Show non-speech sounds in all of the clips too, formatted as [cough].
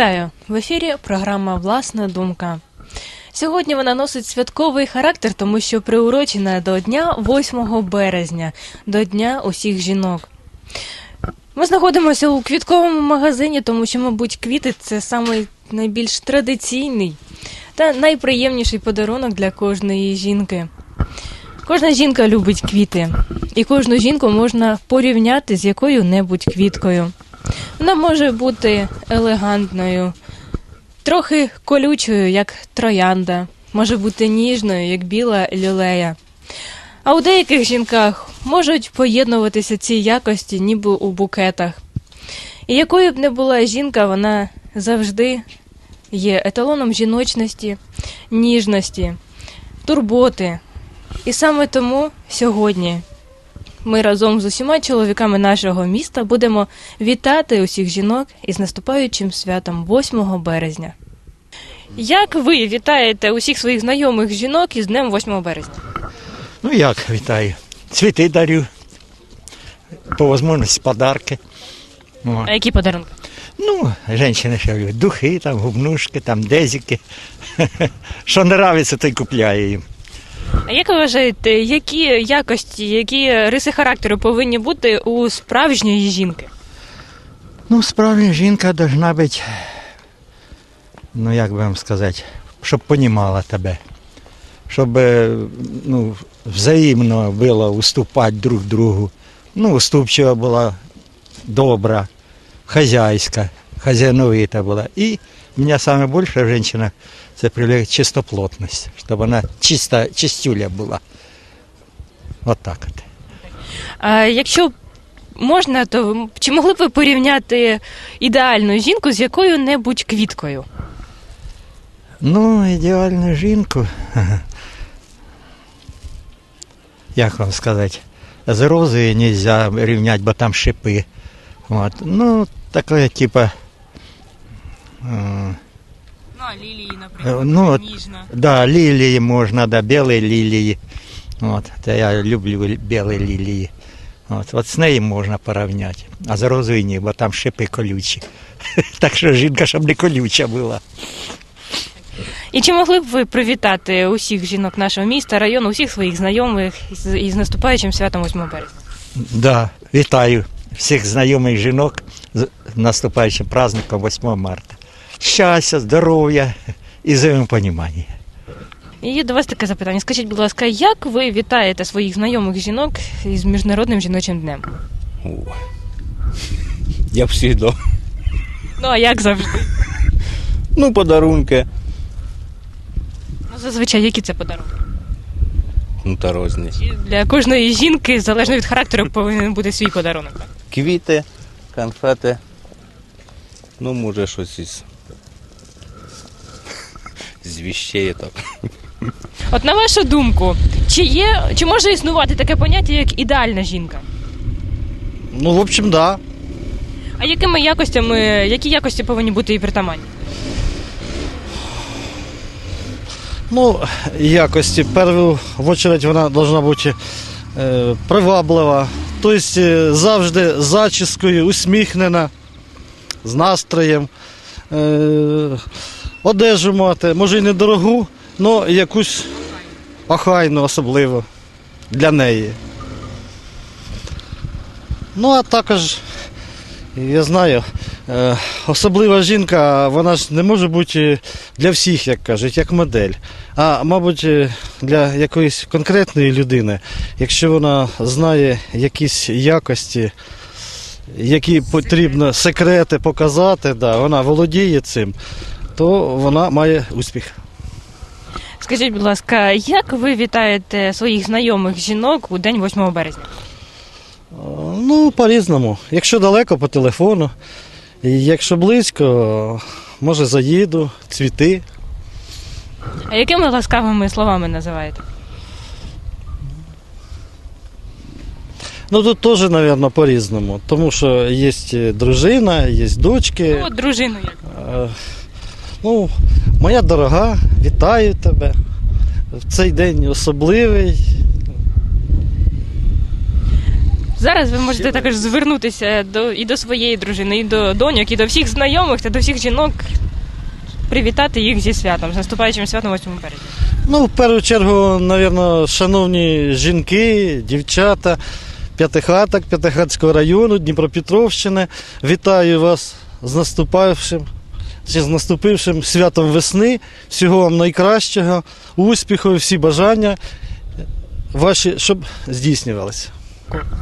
Вітаю! В ефірі програма Власна думка. Сьогодні вона носить святковий характер, тому що приурочена до дня 8 березня, до Дня усіх жінок. Ми знаходимося у квітковому магазині, тому що, мабуть, квіти це самий найбільш традиційний та найприємніший подарунок для кожної жінки. Кожна жінка любить квіти, і кожну жінку можна порівняти з якою-небудь квіткою. Вона може бути елегантною, трохи колючою, як троянда, може бути ніжною, як біла люлея. А у деяких жінках можуть поєднуватися ці якості, ніби у букетах. І якою б не була жінка, вона завжди є еталоном жіночності, ніжності, турботи. І саме тому сьогодні ми разом з усіма чоловіками нашого міста будемо вітати усіх жінок із наступаючим святом 8 березня. Як ви вітаєте усіх своїх знайомих жінок із Днем 8 березня? Ну як вітаю? Цвіти дарю. По можливості подарки. О. А які подарунки? Ну, жінки ще люблять духи, там, губнушки, там, дезики. [laughs] Що не нравиться, то й купляю їм. А як ви вважаєте, які якості, які риси характеру повинні бути у справжньої жінки? Ну, справді жінка должна бути, ну як би вам сказати, щоб понімала тебе. Щоб е, ну, взаємно було уступати друг другу. Ну, уступчива була добра, хазяйська, хазяйновита була. І мене саме більше в жінках це привлекає чистоплотність, щоб вона чиста, чистюля була. От так от. А якщо можна, то чи могли б ви порівняти ідеальну жінку з якою-небудь квіткою? Ну, ідеальну жінку. Як вам сказати? З розою не можна рівняти, бо там шипи. От. Ну, таке, типа. А лілії, Е, ну, от- Да, лілії можна, да, білі лілії. От, та я люблю білі лілії. От, от з нею можна порівняти. А з розою ні, бо там шипи колючі. [laughs] Так що жінка, щоб не колюча була. І чи могли б ви привітати усіх жінок нашого міста, району, усіх своїх знайомих із, із наступаючим святом 8 березня? Да, вітаю всіх знайомих жінок з наступаючим праздником 8 марта. Щастя, здоров'я і взаємопонімання. І до вас таке запитання. Скажіть, будь ласка, як ви вітаєте своїх знайомих жінок із Міжнародним жіночим днем? О, Я всегда. Ну а як завжди? Ну, подарунки. Ну, зазвичай, які це подарунки? Ну, та різні. Чи Для кожної жінки, залежно від характеру, повинен бути свій подарунок. Квіти, конфети. Ну, може, щось із. З віщей так. От на вашу думку, чи є, чи може існувати таке поняття, як ідеальна жінка? Ну, в общем, да. А якими якостями, які якості повинні бути і притаманні? Ну, якості. В очередь вона повинна бути е, приваблива. Тобто е, завжди з зачіскою, усміхнена, з настроєм. Е, одежу мати, може і недорогу, але якусь охайну особливо для неї. Ну, а також, я знаю, е, особлива жінка, вона ж не може бути для всіх, як кажуть, як модель. А мабуть, е, для якоїсь конкретної людини, якщо вона знає якісь якості, які потрібно секрети показати, да, вона володіє цим, то вона має успіх. Скажіть, будь ласка, як ви вітаєте своїх знайомих жінок у день 8 березня? Ну, по-різному. Якщо далеко, по телефону. Якщо близько, може заїду, цвіти. А якими ласкавими словами називаєте? Ну тут теж, мабуть, по-різному. Тому що є дружина, є дочки. Ну, от дружину як? Ну, моя дорога, вітаю тебе. В цей день особливий. Зараз ви можете також звернутися до і до своєї дружини, і до доньок, і до всіх знайомих та до всіх жінок. Привітати їх зі святом, з наступаючим святом 8 березня. Ну, в першу чергу, напевно, шановні жінки, дівчата, п'ятихаток, П'ятихатського району, Дніпропетровщини. Вітаю вас з наступаючим, чи з наступившим святом весни. Всього вам найкращого, успіху, всі бажання ваші, щоб здійснювалися.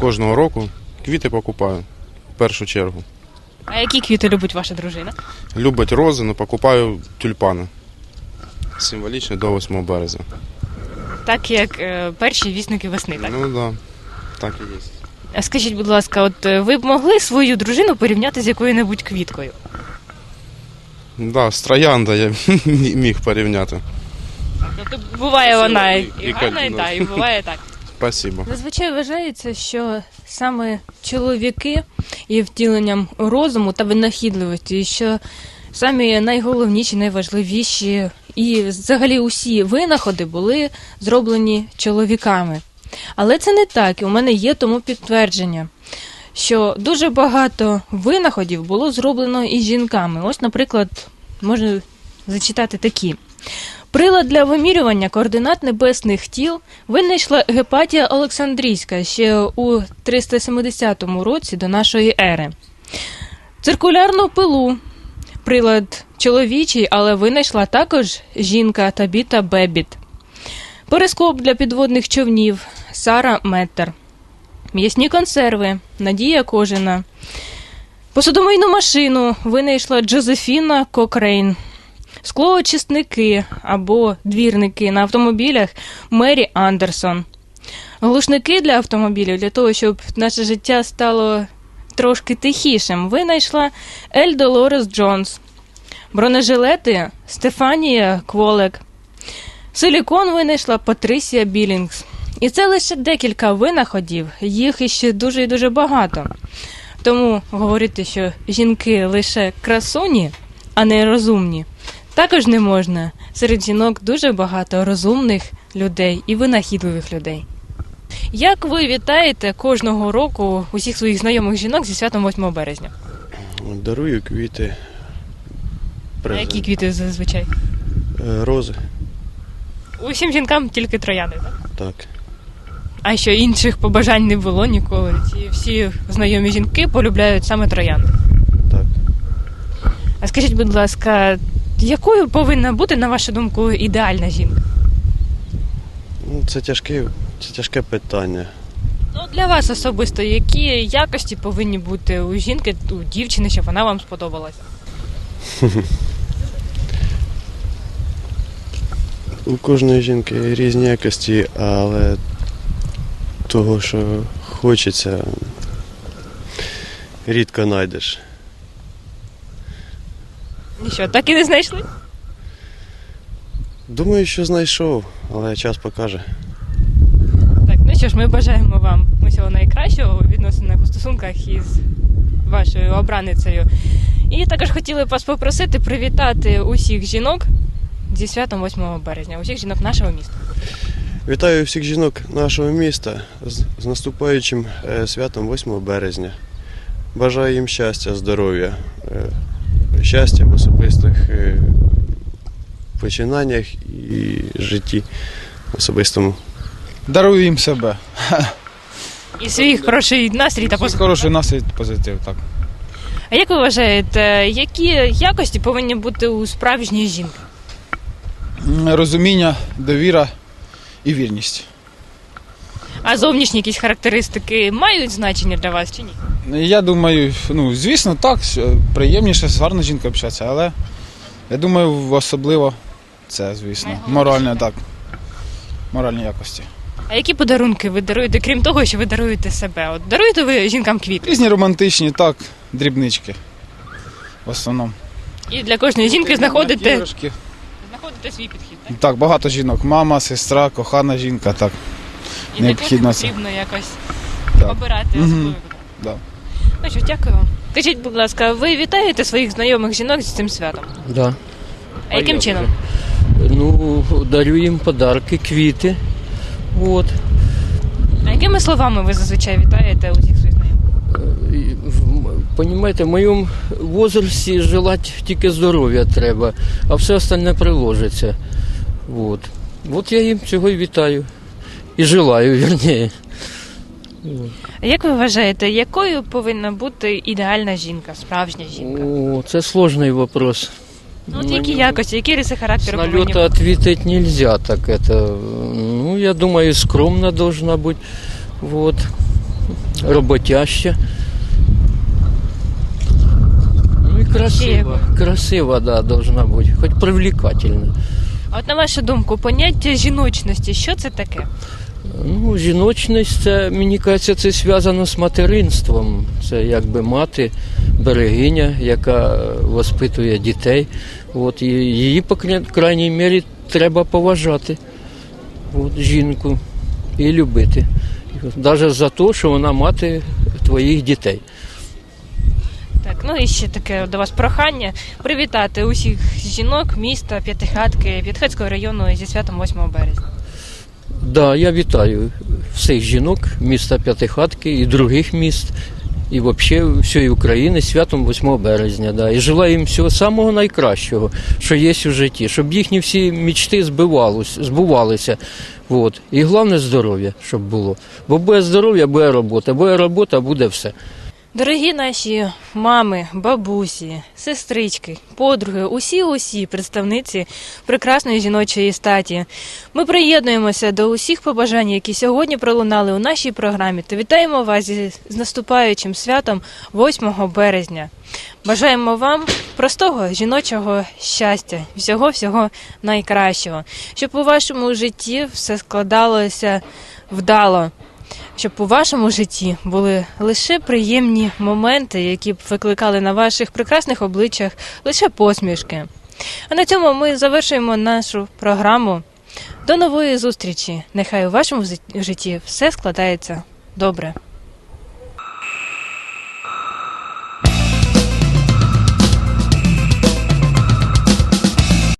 Кожного року квіти покупаю в першу чергу. А які квіти любить ваша дружина? Любить рози, але покупаю тюльпани. Символічно до 8 березня. Так як е, перші вісники весни, так? Ну так, да, так і є. А Скажіть, будь ласка, от е, ви б могли свою дружину порівняти з якою-небудь квіткою? Да, з троянда я [laughs] міг порівняти. Тобто буває вона і, і- і гарна, і, та, і буває [laughs] так. Спасибо. Зазвичай вважається, що саме чоловіки є втіленням розуму та винахідливості, і що самі найголовніші, найважливіші і взагалі усі винаходи були зроблені чоловіками. Але це не так, і у мене є тому підтвердження, що дуже багато винаходів було зроблено і жінками. Ось, наприклад, можна зачитати такі. Прилад для вимірювання координат небесних тіл винайшла Гепатія Олександрійська ще у 370 році до нашої ери. Циркулярну пилу прилад чоловічий, але винайшла також жінка Табіта Бебіт. Перископ для підводних човнів Сара Меттер. М'ясні консерви Надія Кожина. Посудомийну машину винайшла Джозефіна Кокрейн. Склоочисники або двірники на автомобілях Мері Андерсон. Глушники для автомобілів для того, щоб наше життя стало трошки тихішим, винайшла Ель Долорес Джонс. Бронежилети Стефанія Кволек. Силікон винайшла Патрисія Білінгс. І це лише декілька винаходів, їх іще дуже і дуже багато. Тому говорити, що жінки лише красуні, а не розумні, також не можна. Серед жінок дуже багато розумних людей і винахідливих людей. Як ви вітаєте кожного року усіх своїх знайомих жінок зі святом 8 березня? Дарую квіти. А презент. які квіти зазвичай? Е, Рози, Усім жінкам тільки трояни, так? так. А що інших побажань не було ніколи. Ці всі знайомі жінки полюбляють саме троянди. Так. А скажіть, будь ласка, якою повинна бути, на вашу думку, ідеальна жінка? Ну, це тяжке, це тяжке питання. Ну, для вас особисто, які якості повинні бути у жінки, у дівчини, щоб вона вам сподобалася? [laughs] У кожної жінки різні якості, але того, що хочеться, рідко знайдеш. І що, так і не знайшли? Думаю, що знайшов, але час покаже. Так, ну що ж, ми бажаємо вам усього найкращого у відносинах у стосунках із вашою обраницею. І також хотіли б вас попросити привітати усіх жінок зі святом 8 березня, усіх жінок нашого міста. Вітаю всіх жінок нашого міста з, з наступаючим е, святом 8 березня. Бажаю їм щастя, здоров'я, е, щастя в особистих е, починаннях і житті особистому. Дарую їм себе. І свій хороший настрій та Позитив. Хороший настрій, позитив, так. А як ви вважаєте, які якості повинні бути у справжньої жінки? Розуміння, довіра і вірність. А зовнішні якісь характеристики мають значення для вас чи ні? Я думаю, ну, звісно, так, приємніше з гарною жінкою общатися, але я думаю, особливо це, звісно. Моральне, так. Моральні якості. А які подарунки ви даруєте, крім того, що ви даруєте себе? От даруєте ви жінкам квіти? Різні романтичні, так, дрібнички. В основному. І для кожної жінки знаходите, Іграшки. Знаходите свій підхід, так? Так, багато жінок. Мама, сестра, кохана жінка, так. І Необхідно це. потрібно якось Так. обирати Мгм. особливо. Да. Ну що, дякую вам. Скажіть, будь ласка, ви вітаєте своїх знайомих жінок з цим святом? Да. А яким як чином? Ну, дарю їм подарки, квіти. От. А Якими словами ви зазвичай вітаєте усіх своїх знайомих? І в- Понімаєте, в моєму возрасті желати тільки здоров'я треба, а все остальне приложиться. Вот. От я їм цього і вітаю. І желаю, [laughs] вірніше. А Як ви вважаєте, якою повинна бути ідеальна жінка, справжня жінка? О, це сложний вопрос. Ну, от які якості, які риси С характеру повинні налета бути? ответить нельзя, так это, ну, я думаю, скромно должна быть, вот, работяща. Ну и красиво, красиво, да, должна быть, хоть привлекательно. А от на вашу думку, поняття жіночності, що це таке? Ну, жіночність, це, мені кажеться, це зв'язано з материнством. Це якби мати, берегиня, яка воспитує дітей. От, і її, по крайній мірі, треба поважати. От, жінку і любити. Навіть за те, що вона мати твоїх дітей. Ну і ще таке до вас прохання привітати усіх жінок міста П'ятихатки, П'ятихатського району зі святом 8 березня. Да, я вітаю всіх жінок міста П'ятихатки і других міст, і взагалі всієї України святом 8 березня. Да. І желаю їм всього самого найкращого, що є у житті, щоб їхні всі мічти збивалось, збувалися. От. І головне здоров'я, щоб було. Бо буде здоров'я, буде робота, буде робота, буде все. Дорогі наші мами, бабусі, сестрички, подруги, усі усі представниці прекрасної жіночої статі. Ми приєднуємося до усіх побажань, які сьогодні пролунали у нашій програмі, та вітаємо вас з наступаючим святом 8 березня. Бажаємо вам простого жіночого щастя, всього всього найкращого, щоб у вашому житті все складалося вдало щоб у вашому житті були лише приємні моменти, які б викликали на ваших прекрасних обличчях лише посмішки. А на цьому ми завершуємо нашу програму. До нової зустрічі! Нехай у вашому житті все складається добре.